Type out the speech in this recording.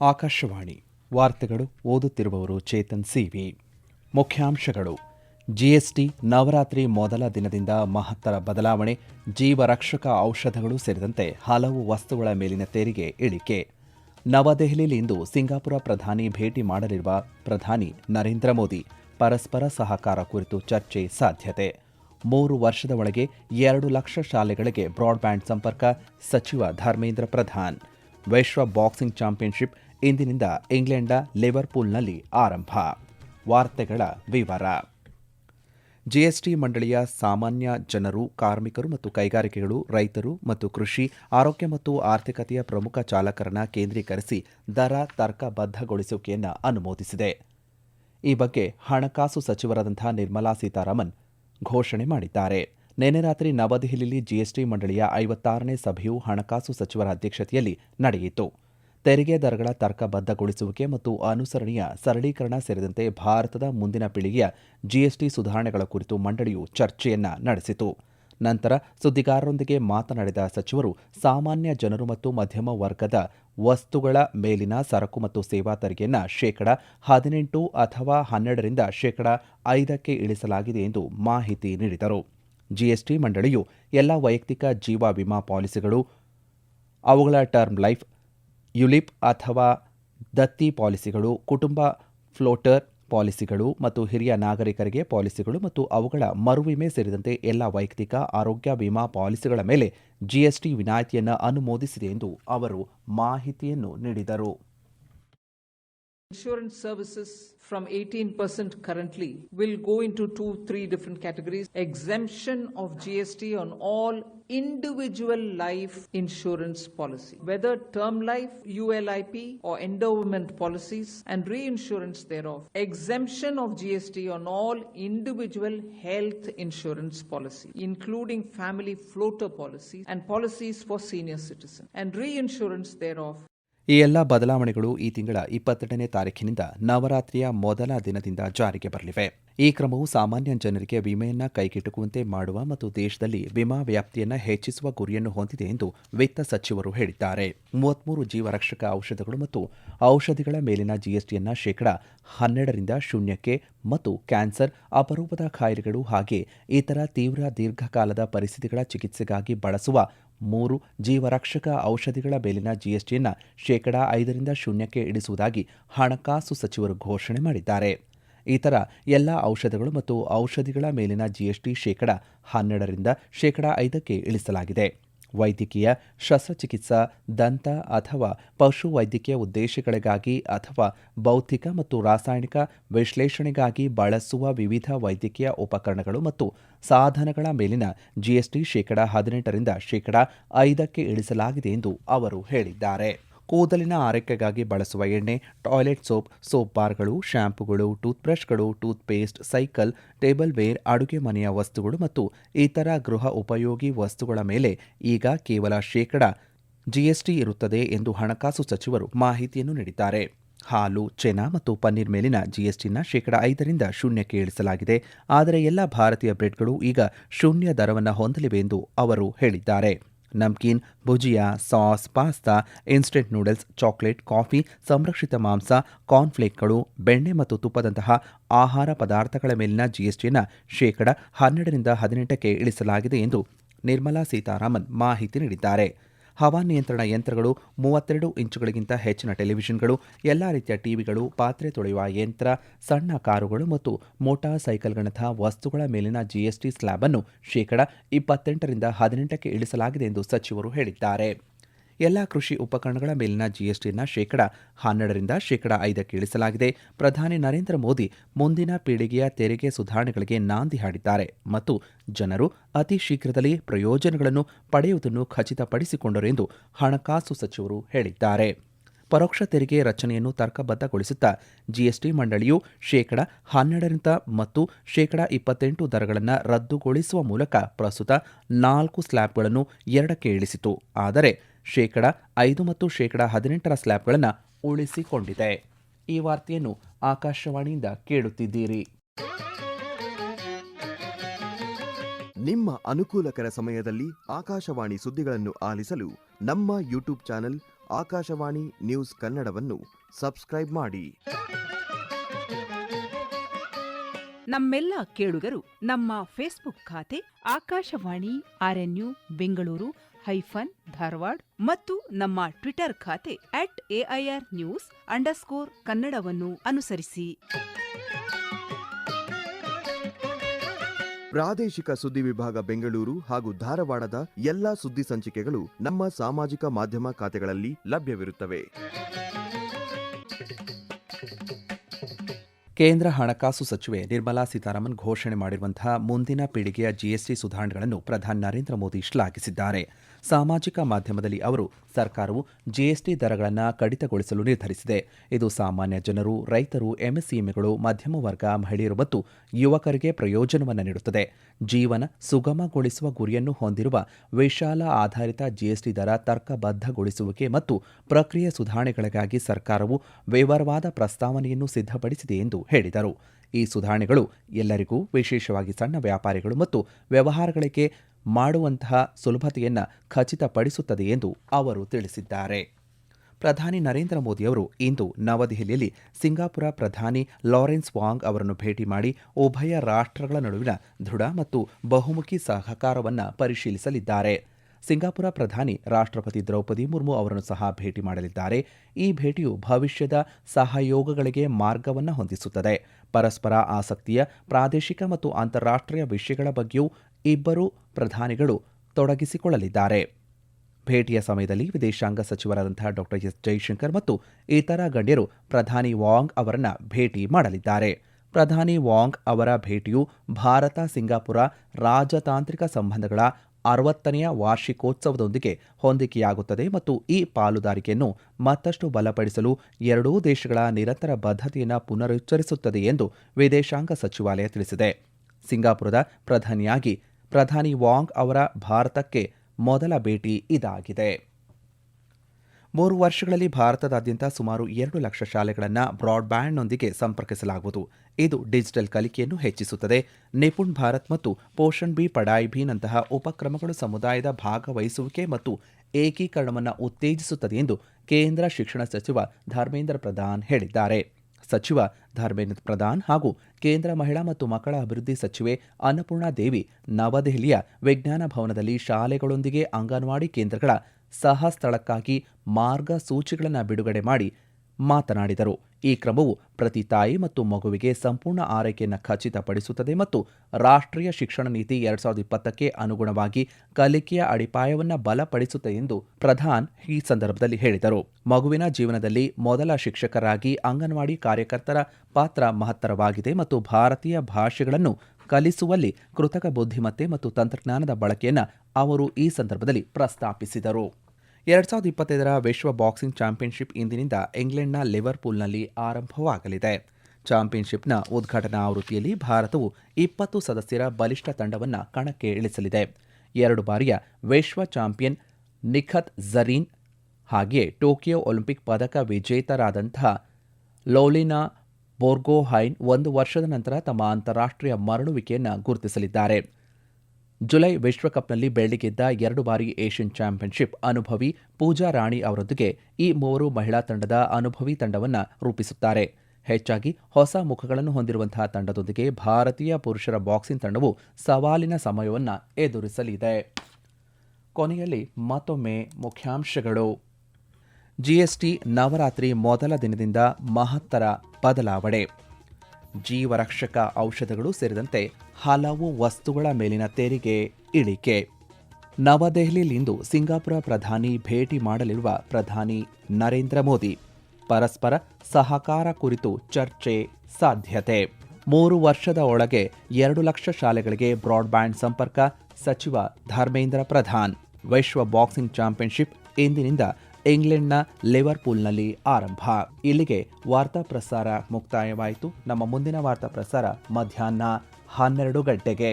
ಆಕಾಶವಾಣಿ ವಾರ್ತೆಗಳು ಓದುತ್ತಿರುವವರು ಚೇತನ್ ಸಿವಿ. ಮುಖ್ಯಾಂಶಗಳು. ಜಿಎಸ್ಟಿ ನವರಾತ್ರಿ ಮೊದಲ ದಿನದಿಂದ ಮಹತ್ತರ ಬದಲಾವಣೆ ಜೀವರಕ್ಷಕ ಔಷಧಗಳು ಸೇರಿದಂತೆ ಹಲವು ವಸ್ತುಗಳ ಮೇಲಿನ ತೆರಿಗೆ ಇಳಿಕೆ. ನವದೆಹಲಿಯಲ್ಲಿ ಇಂದು ಸಿಂಗಾಪುರ ಪ್ರಧಾನಿ ಭೇಟಿ ಮಾಡಲಿರುವ ಪ್ರಧಾನಿ ನರೇಂದ್ರ ಮೋದಿ ಪರಸ್ಪರ ಸಹಕಾರ ಕುರಿತು ಚರ್ಚೆ ಸಾಧ್ಯತೆ. ಮೂರು ವರ್ಷದ ಒಳಗೆ ಎರಡು ಲಕ್ಷ ಶಾಲೆಗಳಿಗೆ ಬ್ರಾಡ್ಬ್ಯಾಂಡ್ ಸಂಪರ್ಕ, ಸಚಿವ ಧರ್ಮೇಂದ್ರ ಪ್ರಧಾನ್. ವಿಶ್ವ ಬಾಕ್ಸಿಂಗ್ ಚಾಂಪಿಯನ್ಶಿಪ್ ಇಂದಿನಿಂದ ಇಂಗ್ಲೆಂಡ್ನ ಲಿವರ್ಪೂಲ್ನಲ್ಲಿ ಆರಂಭ. ವಾರ್ತೆಗಳ ವಿವರ. ಜಿಎಸ್ಟಿ ಮಂಡಳಿಯ ಸಾಮಾನ್ಯ ಜನರು, ಕಾರ್ಮಿಕರು ಮತ್ತು ಕೈಗಾರಿಕೆಗಳು, ರೈತರು ಮತ್ತು ಕೃಷಿ, ಆರೋಗ್ಯ ಮತ್ತು ಆರ್ಥಿಕತೆಯ ಪ್ರಮುಖ ಚಾಲಕರನ್ನ ಕೇಂದ್ರೀಕರಿಸಿ ದರ ತರ್ಕಬದ್ಧಗೊಳಿಸುವಿಕೆಯನ್ನು ಅನುಮೋದಿಸಿದೆ. ಈ ಬಗ್ಗೆ ಹಣಕಾಸು ಸಚಿವರಾದಂಥ ನಿರ್ಮಲಾ ಸೀತಾರಾಮನ್ ಘೋಷಣೆ ಮಾಡಿದ್ದಾರೆ. ನಿನ್ನೆ ರಾತ್ರಿ ನವದೆಹಲಿಯಲ್ಲಿ ಜಿಎಸ್ಟಿ ಮಂಡಳಿಯ ಐವತ್ತಾರನೇ ಸಭೆಯು ಹಣಕಾಸು ಸಚಿವರ ಅಧ್ಯಕ್ಷತೆಯಲ್ಲಿ ನಡೆಯಿತು. ತೆರಿಗೆ ದರಗಳ ತರ್ಕಬದ್ಧಗೊಳಿಸುವಿಕೆ ಮತ್ತು ಅನುಸರಣೆಯ ಸರಳೀಕರಣ ಸೇರಿದಂತೆ ಭಾರತದ ಮುಂದಿನ ಪೀಳಿಗೆಯ ಜಿಎಸ್ಟಿ ಸುಧಾರಣೆಗಳ ಕುರಿತು ಮಂಡಳಿಯು ಚರ್ಚೆಯನ್ನ ನಡೆಸಿತು. ನಂತರ ಸುದ್ದಿಗಾರರೊಂದಿಗೆ ಮಾತನಾಡಿದ ಸಚಿವರು, ಸಾಮಾನ್ಯ ಜನರು ಮತ್ತು ಮಧ್ಯಮ ವರ್ಗದ ವಸ್ತುಗಳ ಮೇಲಿನ ಸರಕು ಮತ್ತು ಸೇವಾ ತೆರಿಗೆಯನ್ನು ಶೇಕಡ ಹದಿನೆಂಟು ಅಥವಾ ಹನ್ನೆರಡರಿಂದ ಶೇಕಡ ಐದಕ್ಕೆ ಇಳಿಸಲಾಗಿದೆ ಎಂದು ಮಾಹಿತಿ ನೀಡಿದರು. ಜಿಎಸ್ಟಿ ಮಂಡಳಿಯು ಎಲ್ಲ ವೈಯಕ್ತಿಕ ಜೀವ ವಿಮಾ ಪಾಲಿಸಿಗಳು, ಅವುಗಳ ಟರ್ಮ್ ಲೈಫ್ ಯುಲಿಪ್ ಅಥವಾ ದತ್ತಿ ಪಾಲಿಸಿಗಳು, ಕುಟುಂಬ ಫ್ಲೋಟರ್ ಪಾಲಿಸಿಗಳು ಮತ್ತು ಹಿರಿಯ ನಾಗರಿಕರಿಗೆ ಪಾಲಿಸಿಗಳು ಮತ್ತು ಅವುಗಳ ಮರುವಿಮೆ ಸೇರಿದಂತೆ ಎಲ್ಲ ವೈಯಕ್ತಿಕ ಆರೋಗ್ಯ ವಿಮಾ ಪಾಲಿಸಿಗಳ ಮೇಲೆ ಜಿಎಸ್ಟಿ ವಿನಾಯಿತಿಯನ್ನು ಅನುಮೋದಿಸಿದೆ ಎಂದು ಅವರು ಮಾಹಿತಿಯನ್ನು ನೀಡಿದರು. Insurance services from 18% currently will go into two, three different categories. Exemption of GST on all individual life insurance policy, whether term life, ULIP or endowment policies and reinsurance thereof. Exemption of GST on all individual health insurance policy, including family floater policies and policies for senior citizens and reinsurance thereof ಈ ಎಲ್ಲ ಬದಲಾವಣೆಗಳು ಈ ತಿಂಗಳ ಇಪ್ಪತ್ತೆರಡನೇ ತಾರೀಖಿನಿಂದ ನವರಾತ್ರಿಯ ಮೊದಲ ದಿನದಿಂದ ಜಾರಿಗೆ ಬರಲಿವೆ. ಈ ಕ್ರಮವು ಸಾಮಾನ್ಯ ಜನರಿಗೆ ವಿಮೆಯನ್ನ ಕೈಗೆಟುಕುವಂತೆ ಮಾಡುವ ಮತ್ತು ದೇಶದಲ್ಲಿ ವಿಮಾ ವ್ಯಾಪ್ತಿಯನ್ನು ಹೆಚ್ಚಿಸುವ ಗುರಿಯನ್ನು ಹೊಂದಿದೆ ಎಂದು ವಿತ್ತ ಸಚಿವರು ಹೇಳಿದ್ದಾರೆ. ಮೂವತ್ಮೂರು ಜೀವರಕ್ಷಕ ಔಷಧಗಳು ಮತ್ತು ಔಷಧಿಗಳ ಮೇಲಿನ ಜಿಎಸ್ಟಿಯನ್ನ ಶೇಕಡ ಹನ್ನೆರಡರಿಂದ ಶೂನ್ಯಕ್ಕೆ ಮತ್ತು ಕ್ಯಾನ್ಸರ್, ಅಪರೂಪದ ಖಾಯಿಲೆಗಳು ಹಾಗೆ ಇತರ ತೀವ್ರ ದೀರ್ಘಕಾಲದ ಪರಿಸ್ಥಿತಿಗಳ ಚಿಕಿತ್ಸೆಗಾಗಿ ಬಳಸುವ ಮೂರು ಜೀವರಕ್ಷಕ ಔಷಧಿಗಳ ಮೇಲಿನ ಜಿಎಸ್ಟಿಯನ್ನು ಶೇಕಡಾ ಐದರಿಂದ ಶೂನ್ಯಕ್ಕೆ ಇಳಿಸುವುದಾಗಿ ಹಣಕಾಸು ಸಚಿವರು ಘೋಷಣೆ ಮಾಡಿದ್ದಾರೆ. ಇತರ ಎಲ್ಲ ಔಷಧಗಳು ಮತ್ತು ಔಷಧಿಗಳ ಮೇಲಿನ ಜಿಎಸ್ಟಿ ಶೇಕಡಾ ಹನ್ನೆರಡರಿಂದ ಶೇಕಡಾ ಐದಕ್ಕೆ ಇಳಿಸಲಾಗಿದೆ. ವೈದ್ಯಕೀಯ ಶಸ್ತ್ರಚಿಕಿತ್ಸಾ, ದಂತ ಅಥವಾ ಪಶು ವೈದ್ಯಕೀಯ ಉದ್ದೇಶಗಳಿಗಾಗಿ ಅಥವಾ ಭೌತಿಕ ಮತ್ತು ರಾಸಾಯನಿಕ ವಿಶ್ಲೇಷಣೆಗಾಗಿ ಬಳಸುವ ವಿವಿಧ ವೈದ್ಯಕೀಯ ಉಪಕರಣಗಳು ಮತ್ತು ಸಾಧನಗಳ ಮೇಲಿನ ಜಿಎಸ್ಟಿ ಶೇಕಡಾ ಹದಿನೆಂಟರಿಂದ ಶೇಕಡಾ ಐದಕ್ಕೆ ಇಳಿಸಲಾಗಿದೆ ಎಂದು ಅವರು ಹೇಳಿದ್ದಾರೆ. ಕೂದಲಿನ ಆರೈಕೆಗಾಗಿ ಬಳಸುವ ಎಣ್ಣೆ, ಟಾಯ್ಲೆಟ್ ಸೋಪ್ ಸೋಪ್ ಬಾರ್ಗಳು, ಶ್ಯಾಂಪುಗಳು, ಟೂತ್ಬ್ರಷ್ಗಳು, ಟೂತ್ಪೇಸ್ಟ್, ಸೈಕಲ್ ಟೇಬಲ್ ವೇರ್ ಅಡುಗೆ ಮನೆಯ ವಸ್ತುಗಳು ಮತ್ತು ಇತರ ಗೃಹ ಉಪಯೋಗಿ ವಸ್ತುಗಳ ಮೇಲೆ ಈಗ ಕೇವಲ ಶೇಕಡ ಜಿಎಸ್ಟಿ ಇರುತ್ತದೆ ಎಂದು ಹಣಕಾಸು ಸಚಿವರು ಮಾಹಿತಿಯನ್ನು ನೀಡಿದ್ದಾರೆ. ಹಾಲು, ಚೆನಾ ಮತ್ತು ಪನ್ನೀರ್ ಮೇಲಿನ ಜಿಎಸ್ಟಿನ ಶೇಕಡ ಐದರಿಂದ ಶೂನ್ಯಕ್ಕೆ ಇಳಿಸಲಾಗಿದೆ. ಆದರೆ ಎಲ್ಲ ಭಾರತೀಯ ಬ್ರೆಡ್ಗಳು ಈಗ ಶೂನ್ಯ ದರವನ್ನು ಹೊಂದಲಿವೆ ಎಂದು ಅವರು ಹೇಳಿದ್ದಾರೆ. Namkeen bhujia sauce pasta instant noodles chocolate coffee ಸಂರಕ್ಷಿತ ಮಾಂಸ ಕಾರ್ನ್ಫ್ಲೇಕ್ಗಳು ಬೆಣ್ಣೆ ಮತ್ತು ತುಪ್ಪದಂತಹ ಆಹಾರ ಪದಾರ್ಥಗಳ ಮೇಲಿನ ಜಿಎಸ್ಟಿಯನ್ನು ಶೇಕಡ ಹನ್ನೆರಡರಿಂದ ಹದಿನೆಂಟಕ್ಕೆ ಇಳಿಸಲಾಗಿದೆ ಎಂದು ನಿರ್ಮಲಾ ಸೀತಾರಾಮನ್ ಮಾಹಿತಿ ನೀಡಿದ್ದಾರೆ. ಹವಾನಿಯಂತ್ರಣ ಯಂತ್ರಗಳು ಮೂವತ್ತೆರಡು ಇಂಚುಗಳಿಗಿಂತ ಹೆಚ್ಚಿನ ಟೆಲಿವಿಷನ್ಗಳು, ಎಲ್ಲ ರೀತಿಯ ಟಿವಿಗಳು, ಪಾತ್ರೆ ತೊಳೆಯುವ ಯಂತ್ರ, ಸಣ್ಣ ಕಾರುಗಳು ಮತ್ತು ಮೋಟಾರ್ ಸೈಕಲ್ಗಳಂತಹ ವಸ್ತುಗಳ ಮೇಲಿನ ಜಿಎಸ್ಟಿ ಸ್ಲ್ಯಾಬ್ ಅನ್ನು ಶೇಕಡ ಇಪ್ಪತ್ತೆಂಟರಿಂದ ಹದಿನೆಂಟಕ್ಕೆ ಇಳಿಸಲಾಗಿದೆ ಎಂದು ಸಚಿವರು ಹೇಳಿದ್ದಾರೆ. ಎಲ್ಲ ಕೃಷಿ ಉಪಕರಣಗಳ ಮೇಲಿನ ಜಿಎಸ್ಟಿಯನ್ನು ಶೇಕಡ ಹನ್ನೆರಡರಿಂದ ಶೇಕಡ ಐದಕ್ಕೆ ಇಳಿಸಲಾಗಿದೆ. ಪ್ರಧಾನಿ ನರೇಂದ್ರ ಮೋದಿ ಮುಂದಿನ ಪೀಳಿಗೆಯ ತೆರಿಗೆ ಸುಧಾರಣೆಗಳಿಗೆ ನಾಂದಿ ಹಾಡಿದ್ದಾರೆ ಮತ್ತು ಜನರು ಅತಿ ಶೀಘ್ರದಲ್ಲಿ ಪ್ರಯೋಜನಗಳನ್ನು ಪಡೆಯುವುದನ್ನು ಖಚಿತಪಡಿಸಿಕೊಂಡರು ಎಂದು ಹಣಕಾಸು ಸಚಿವರು ಹೇಳಿದ್ದಾರೆ. ಪರೋಕ್ಷ ತೆರಿಗೆ ರಚನೆಯನ್ನು ತರ್ಕಬದ್ಧಗೊಳಿಸುತ್ತಾ ಜಿಎಸ್ಟಿ ಮಂಡಳಿಯು ಶೇಕಡ ಹನ್ನೆರಡರಿಂದ ಮತ್ತು ಶೇಕಡ ಇಪ್ಪತ್ತೆಂಟು ದರಗಳನ್ನು ರದ್ದುಗೊಳಿಸುವ ಮೂಲಕ ಪ್ರಸ್ತುತ ನಾಲ್ಕು ಸ್ಲ್ಯಾಬ್ಗಳನ್ನು ಎರಡಕ್ಕೆ ಇಳಿಸಿತು. ಆದರೆ ಶೇಕಡ ಐದು ಮತ್ತು ಶೇಕಡ ಹದಿನೆಂಟರ ಸ್ಲ್ಯಾಬ್ಗಳನ್ನು ಉಳಿಸಿಕೊಂಡಿದೆ. ಈ ವಾರ್ತೆಯನ್ನು ಆಕಾಶವಾಣಿಯಿಂದ ಕೇಳುತ್ತಿದ್ದೀರಿ. ನಿಮ್ಮ ಅನುಕೂಲಕರ ಸಮಯದಲ್ಲಿ ಆಕಾಶವಾಣಿ ಸುದ್ದಿಗಳನ್ನು ಆಲಿಸಲು ನಮ್ಮ ಯೂಟ್ಯೂಬ್ ಚಾನೆಲ್ ಆಕಾಶವಾಣಿ ನ್ಯೂಸ್ ಕನ್ನಡವನ್ನು ಸಬ್ಸ್ಕ್ರೈಬ್ ಮಾಡಿ. ನಮ್ಮೆಲ್ಲ ಕೇಳುಗರು ನಮ್ಮ ಫೇಸ್ಬುಕ್ ಖಾತೆ ಆಕಾಶವಾಣಿ ಆರ್ಎನ್ಯು ಬೆಂಗಳೂರು ಹೈಫನ್ ಧಾರವಾಡ ಮತ್ತು ನಮ್ಮ ಟ್ವಿಟರ್ ಖಾತೆ ಅಟ್ ಎಐಆರ್ ನ್ಯೂಸ್ ಅಂಡರ್ಸ್ಕೋರ್ ಕನ್ನಡವನ್ನು ಅನುಸರಿಸಿ. ಪ್ರಾದೇಶಿಕ ಸುದ್ದಿ ವಿಭಾಗ ಬೆಂಗಳೂರು ಹಾಗೂ ಧಾರವಾಡದ ಎಲ್ಲಾ ಸುದ್ದಿ ಸಂಚಿಕೆಗಳು ನಮ್ಮ ಸಾಮಾಜಿಕ ಮಾಧ್ಯಮ ಖಾತೆಗಳಲ್ಲಿ ಲಭ್ಯವಿರುತ್ತವೆ. ಕೇಂದ್ರ ಹಣಕಾಸು ಸಚಿವೆ ನಿರ್ಮಲಾ ಸೀತಾರಾಮನ್ ಘೋಷಣೆ ಮಾಡಿರುವಂತಹ ಮುಂದಿನ ಪೀಳಿಗೆಯ ಜಿಎಸ್ಟಿ ಸುಧಾರಣೆಗಳನ್ನು ಪ್ರಧಾನಿ ನರೇಂದ್ರ ಮೋದಿ ಶ್ಲಾಘಿಸಿದ್ದಾರೆ. ಸಾಮಾಜಿಕ ಮಾಧ್ಯಮದಲ್ಲಿ ಅವರು ಸರ್ಕಾರವು ಜಿಎಸ್ಟಿ ದರಗಳನ್ನು ಕಡಿತಗೊಳಿಸಲು ನಿರ್ಧರಿಸಿದೆ. ಇದು ಸಾಮಾನ್ಯ ಜನರು, ರೈತರು ಎಂಎಸ್ಎಂಇಗಳು ಮಧ್ಯಮ ವರ್ಗ, ಮಹಿಳೆಯರು ಮತ್ತು ಯುವಕರಿಗೆ ಪ್ರಯೋಜನವನ್ನು ನೀಡುತ್ತದೆ. ಜೀವನ ಸುಗಮಗೊಳಿಸುವ ಗುರಿಯನ್ನು ಹೊಂದಿರುವ ವಿಶಾಲ ಆಧಾರಿತ ಜಿಎಸ್ಟಿ ದರ ತರ್ಕಬದ್ಧಗೊಳಿಸುವಿಕೆ ಮತ್ತು ಪ್ರಕ್ರಿಯೆ ಸುಧಾರಣೆಗಳಿಗಾಗಿ ಸರ್ಕಾರವು ವಿವರವಾದ ಪ್ರಸ್ತಾವನೆಯನ್ನು ಸಿದ್ಧಪಡಿಸಿದೆ ಎಂದು ಹೇಳಿದರು. ಈ ಸುಧಾರಣೆಗಳು ಎಲ್ಲರಿಗೂ ವಿಶೇಷವಾಗಿ ಸಣ್ಣ ವ್ಯಾಪಾರಿಗಳು ಮತ್ತು ವ್ಯವಹಾರಗಳಿಗೆ ಮಾಡುವಂತಹ ಸುಲಭತೆಯನ್ನು ಖಚಿತಪಡಿಸುತ್ತದೆ ಎಂದು ಅವರು ತಿಳಿಸಿದ್ದಾರೆ. ಪ್ರಧಾನಿ ನರೇಂದ್ರ ಮೋದಿಯವರು ಇಂದು ನವದೆಹಲಿಯಲ್ಲಿ ಸಿಂಗಾಪುರ ಪ್ರಧಾನಿ ಲಾರೆನ್ಸ್ ವಾಂಗ್ ಅವರನ್ನು ಭೇಟಿ ಮಾಡಿ ಉಭಯ ರಾಷ್ಟ್ರಗಳ ನಡುವಿನ ದೃಢ ಮತ್ತು ಬಹುಮುಖಿ ಸಹಕಾರವನ್ನು ಪರಿಶೀಲಿಸಲಿದ್ದಾರೆ. ಸಿಂಗಾಪುರ ಪ್ರಧಾನಿ ರಾಷ್ಟ್ರಪತಿ ದ್ರೌಪದಿ ಮುರ್ಮು ಅವರನ್ನು ಸಹ ಭೇಟಿ ಮಾಡಲಿದ್ದಾರೆ. ಈ ಭೇಟಿಯು ಭವಿಷ್ಯದ ಸಹಯೋಗಗಳಿಗೆ ಮಾರ್ಗವನ್ನು ಹೊಂದಿಸುತ್ತದೆ. ಪರಸ್ಪರ ಆಸಕ್ತಿಯ, ಪ್ರಾದೇಶಿಕ ಮತ್ತು ಅಂತಾರಾಷ್ಟ್ರೀಯ ವಿಷಯಗಳ ಬಗ್ಗೆಯೂ ಇಬ್ಬರೂ ಪ್ರಧಾನಿಗಳು ತೊಡಗಿಸಿಕೊಳ್ಳಲಿದ್ದಾರೆ. ಭೇಟಿಯ ಸಮಯದಲ್ಲಿ ವಿದೇಶಾಂಗ ಸಚಿವರಾದಂತಹ ಡಾಕ್ಟರ್ ಎಸ್. ಜೈಶಂಕರ್ ಮತ್ತು ಇತರ ಗಣ್ಯರು ಪ್ರಧಾನಿ ವಾಂಗ್ ಅವರನ್ನು ಭೇಟಿ ಮಾಡಲಿದ್ದಾರೆ. ಪ್ರಧಾನಿ ವಾಂಗ್ ಅವರ ಭೇಟಿಯು ಭಾರತ, ಸಿಂಗಾಪುರ ರಾಜತಾಂತ್ರಿಕ ಸಂಬಂಧಗಳ ಅರವತ್ತನೆಯ ವಾರ್ಷಿಕೋತ್ಸವದೊಂದಿಗೆ ಹೊಂದಿಕೆಯಾಗುತ್ತದೆ ಮತ್ತು ಈ ಪಾಲುದಾರಿಕೆಯನ್ನು ಮತ್ತಷ್ಟು ಬಲಪಡಿಸಲು ಎರಡೂ ದೇಶಗಳ ನಿರಂತರ ಬದ್ಧತೆಯನ್ನು ಪುನರುಚ್ಚರಿಸುತ್ತದೆ ಎಂದು ವಿದೇಶಾಂಗ ಸಚಿವಾಲಯ ತಿಳಿಸಿದೆ. ಸಿಂಗಾಪುರದ ಪ್ರಧಾನಿಯಾಗಿ ಪ್ರಧಾನಿ ವಾಂಗ್ ಅವರ ಭಾರತಕ್ಕೆ ಮೊದಲ ಭೇಟಿ ಇದಾಗಿದೆ. ಮೂರು ವರ್ಷಗಳಲ್ಲಿ ಭಾರತದಾದ್ಯಂತ ಸುಮಾರು ಎರಡು ಲಕ್ಷ ಶಾಲೆಗಳನ್ನು ಬ್ರಾಡ್ಬ್ಯಾಂಡ್ನೊಂದಿಗೆ ಸಂಪರ್ಕಿಸಲಾಗುವುದು. ಇದು ಡಿಜಿಟಲ್ ಕಲಿಕೆಯನ್ನು ಹೆಚ್ಚಿಸುತ್ತದೆ. ನಿಪುಣ್ ಭಾರತ್ ಮತ್ತು ಪೋಷಣ್ ಬಿ ಪಡಾಯ್ ಬಿನಂತಹ ಉಪಕ್ರಮಗಳು ಸಮುದಾಯದ ಭಾಗವಹಿಸುವಿಕೆ ಮತ್ತು ಏಕೀಕರಣವನ್ನು ಉತ್ತೇಜಿಸುತ್ತದೆ ಎಂದು ಕೇಂದ್ರ ಶಿಕ್ಷಣ ಸಚಿವ ಧರ್ಮೇಂದ್ರ ಪ್ರಧಾನ್ ಹೇಳಿದ್ದಾರೆ. ಸಚಿವ ಧರ್ಮೇಂದ್ರ ಪ್ರಧಾನ್ ಹಾಗೂ ಕೇಂದ್ರ ಮಹಿಳಾ ಮತ್ತು ಮಕ್ಕಳ ಅಭಿವೃದ್ಧಿ ಸಚಿವೆ ಅನ್ನಪೂರ್ಣಾ ದೇವಿ ನವದೆಹಲಿಯ ವಿಜ್ಞಾನ ಭವನದಲ್ಲಿ ಶಾಲೆಗಳೊಂದಿಗೆ ಅಂಗನವಾಡಿ ಕೇಂದ್ರಗಳ ಸಹ ಸ್ಥಳಕ್ಕಾಗಿ ಮಾರ್ಗಸೂಚಿಗಳನ್ನು ಬಿಡುಗಡೆ ಮಾಡಿ ಮಾತನಾಡಿದರು. ಈ ಕ್ರಮವು ಪ್ರತಿ ತಾಯಿ ಮತ್ತು ಮಗುವಿಗೆ ಸಂಪೂರ್ಣ ಆರೈಕೆಯನ್ನು ಖಚಿತಪಡಿಸುತ್ತದೆ ಮತ್ತು ರಾಷ್ಟ್ರೀಯ ಶಿಕ್ಷಣ ನೀತಿ ಎರಡ್ ಸಾವಿರದ ಇಪ್ಪತ್ತಕ್ಕೆ ಅನುಗುಣವಾಗಿ ಕಲಿಕೆಯ ಅಡಿಪಾಯವನ್ನು ಬಲಪಡಿಸುತ್ತದೆ ಎಂದು ಪ್ರಧಾನ್ ಈ ಸಂದರ್ಭದಲ್ಲಿ ಹೇಳಿದರು. ಮಗುವಿನ ಜೀವನದಲ್ಲಿ ಮೊದಲ ಶಿಕ್ಷಕರಾಗಿ ಅಂಗನವಾಡಿ ಕಾರ್ಯಕರ್ತರ ಪಾತ್ರ ಮಹತ್ತರವಾಗಿದೆ ಮತ್ತು ಭಾರತೀಯ ಭಾಷೆಗಳನ್ನು ಕಲಿಸುವಲ್ಲಿ ಕೃತಕ ಬುದ್ಧಿಮತ್ತೆ ಮತ್ತು ತಂತ್ರಜ್ಞಾನದ ಬಳಕೆಯನ್ನು ಅವರು ಈ ಸಂದರ್ಭದಲ್ಲಿ ಪ್ರಸ್ತಾಪಿಸಿದರು. ಎರಡ್ ಸಾವಿರದ ಇಪ್ಪತ್ತೈದರ ವಿಶ್ವ ಬಾಕ್ಸಿಂಗ್ ಚಾಂಪಿಯನ್ಶಿಪ್ ಇಂದಿನಿಂದ ಇಂಗ್ಲೆಂಡ್ನ ಲಿವರ್ಪೂಲ್ನಲ್ಲಿ ಆರಂಭವಾಗಲಿದೆ. ಚಾಂಪಿಯನ್ಶಿಪ್ನ ಉದ್ಘಾಟನಾ ಆವೃತ್ತಿಯಲ್ಲಿ ಭಾರತವು ಇಪ್ಪತ್ತು ಸದಸ್ಯರ ಬಲಿಷ್ಠ ತಂಡವನ್ನು ಕಣಕ್ಕೆ ಇಳಿಸಲಿದೆ. ಎರಡು ಬಾರಿಯ ವಿಶ್ವ ಚಾಂಪಿಯನ್ ನಿಖತ್ ಝರೀನ್ ಹಾಗೆಯೇ ಟೋಕಿಯೋ ಒಲಿಂಪಿಕ್ ಪದಕ ವಿಜೇತರಾದಂಥ ಲೌಲಿನಾ ಬೋರ್ಗೋಹೈನ್ ಒಂದು ವರ್ಷದ ನಂತರ ತಮ್ಮ ಅಂತಾರಾಷ್ಟ್ರೀಯ ಮರಳುವಿಕೆಯನ್ನು ಗುರುತಿಸಲಿದ್ದಾರೆ. ಜುಲೈ ವಿಶ್ವಕಪ್ನಲ್ಲಿ ಬೆಳ್ಳಿ ಗೆದ್ದ ಎರಡು ಬಾರಿ ಏಷ್ಯನ್ ಚಾಂಪಿಯನ್ಶಿಪ್ ಅನುಭವಿ ಪೂಜಾ ರಾಣಿ ಅವರೊಂದಿಗೆ ಈ ಮೂವರು ಮಹಿಳಾ ತಂಡದ ಅನುಭವಿ ತಂಡವನ್ನು ರೂಪಿಸುತ್ತಾರೆ. ಹೆಚ್ಚಾಗಿ ಹೊಸ ಮುಖಗಳನ್ನು ಹೊಂದಿರುವಂತಹ ತಂಡದೊಂದಿಗೆ ಭಾರತೀಯ ಪುರುಷರ ಬಾಕ್ಸಿಂಗ್ ತಂಡವು ಸವಾಲಿನ ಸಮಯವನ್ನು ಎದುರಿಸಲಿದೆ. ಕೊನೆಯಲ್ಲಿ ಮತ್ತೊಮ್ಮೆ ಮುಖ್ಯಾಂಶಗಳು. ಜಿಎಸ್ಟಿ ನವರಾತ್ರಿ ಮೊದಲ ದಿನದಿಂದ ಮಹತ್ತರ ಬದಲಾವಣೆ. ಜೀವರಕ್ಷಕ ಔಷಧಗಳು ಸೇರಿದಂತೆ ಹಲವು ವಸ್ತುಗಳ ಮೇಲಿನ ತೆರಿಗೆ ಇಳಿಕೆ. ನವದೆಹಲಿಯಲ್ಲಿಂದು ಸಿಂಗಾಪುರ ಪ್ರಧಾನಿ ಭೇಟಿ ಮಾಡಲಿರುವ ಪ್ರಧಾನಿ ನರೇಂದ್ರ ಮೋದಿ. ಪರಸ್ಪರ ಸಹಕಾರ ಕುರಿತು ಚರ್ಚೆ ಸಾಧ್ಯತೆ. ಮೂರು ವರ್ಷದ ಒಳಗೆ ಎರಡು ಲಕ್ಷ ಶಾಲೆಗಳಿಗೆ ಬ್ರಾಡ್ಬ್ಯಾಂಡ್ ಸಂಪರ್ಕ ಸಚಿವ ಧರ್ಮೇಂದ್ರ ಪ್ರಧಾನ್. ವಿಶ್ವ ಬಾಕ್ಸಿಂಗ್ ಚಾಂಪಿಯನ್ಶಿಪ್ ಇಂದಿನಿಂದ ಇಂಗ್ಲೆಂಡ್ನ ಲಿವರ್ಪೂಲ್ನಲ್ಲಿ ಆರಂಭ. ಇಲ್ಲಿಗೆ ವಾರ್ತಾ ಪ್ರಸಾರ ಮುಕ್ತಾಯವಾಯಿತು. ನಮ್ಮ ಮುಂದಿನ ವಾರ್ತಾ ಪ್ರಸಾರ ಮಧ್ಯಾಹ್ನ ಹನ್ನೆರಡು ಗಂಟೆಗೆ.